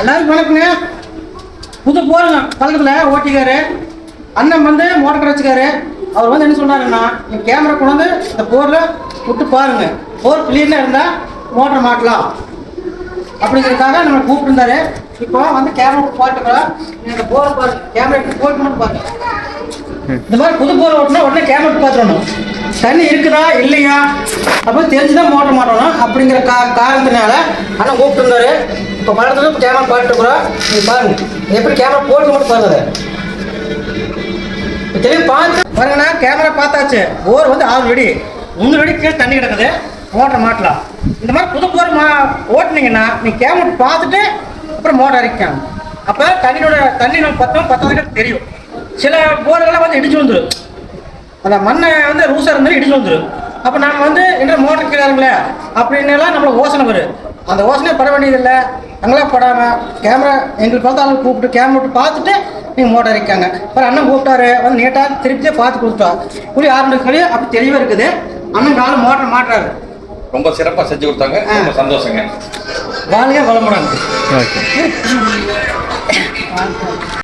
எல்லாருக்கும் வணக்கங்க புது போருங்க பழக்கத்தில் ஓட்டிக்காரு. அண்ணன் வந்து மோட்டர் கடை வச்சுக்காரு அவர் வந்து என்ன சொன்னாருன்னா நீ கேமரா கொண்டு வந்து இந்த போரில் விட்டு பாருங்க. போர் கிளியர்ல இருந்தால் மோட்டர் மாட்டலாம். அப்படிங்கிறதுக்காக நம்ம கூப்பிட்டுருந்தாரு. இப்போ வந்து கேமரா போட்டுக்கிறோம் இந்த போரை பாருங்க கேமரா போட்டு மட்டும் பாருங்க இந்த மாதிரி புது போர் ஓட்டினா உடனே கேமரா பார்த்துடணும். தண்ணி இருக்குதா இல்லையா? அப்போ தெரிஞ்சுதான் மோட்டர் மாட்டணும் அப்படிங்கிற கா காரணத்தினால அண்ணன் கூப்பிட்டுருந்தாரு. இப்போ படத்துல கேமரா பாட்டுக்கிறோம் நீங்க பாருங்க. எப்படி கேமரா போட்டு மட்டும் பாருங்க இப்போ தெளிவு பார்த்து பாருங்கண்ணா கேமரா பார்த்தாச்சு. போர் வந்து ஆறு வெடி மூணு வெடி கீழே தண்ணி கிடக்குது. மோட்டர் மாட்டலாம். இந்த மாதிரி புது போர் மா ஓட்டினீங்கன்னா நீங்கள் கேமரா பார்த்துட்டு அப்புறம் மோட்டர் அரைக்காங்க அப்போ தண்ணியோட தண்ணி நம்ம பத்தோம் பத்தாதுக்கு தெரியும். சில போர்கள்லாம் வந்து இடிச்சு வந்துடும் அந்த மண்ணை வந்து ரூசாக இருந்தாலும் இடிச்சு வந்துடும் அப்போ நம்ம வந்து என்ன மோட்டர் கீழே இறங்கல அப்படின்னலாம் நம்மளுக்கு யோசனை வரும். அந்த யோசனை பட வேண்டியதில்லை. அங்கெல்லாம் படாமல் கேமரா எங்களுக்கு பார்த்து ஆளுங்க கூப்பிட்டு கேமரா விட்டு பார்த்துட்டு நீங்கள் மோட்டர் இறக்காங்க அப்புறம் அண்ணன் கூப்பிட்டாரு. வந்து நீட்டாக திருப்பியே பார்த்து கொடுத்தா. குழி ஆரம்பிச்சு சொல்லி அப்படி தெளிவாக இருக்குது. அண்ணன் காலம் மோட்டர் மாட்டுறாரு. ரொம்ப சிறப்பா செஞ்சு கொடுத்தாங்க. ரொம்ப சந்தோஷங்க. வாழ்க வளமுடன். ஓகே.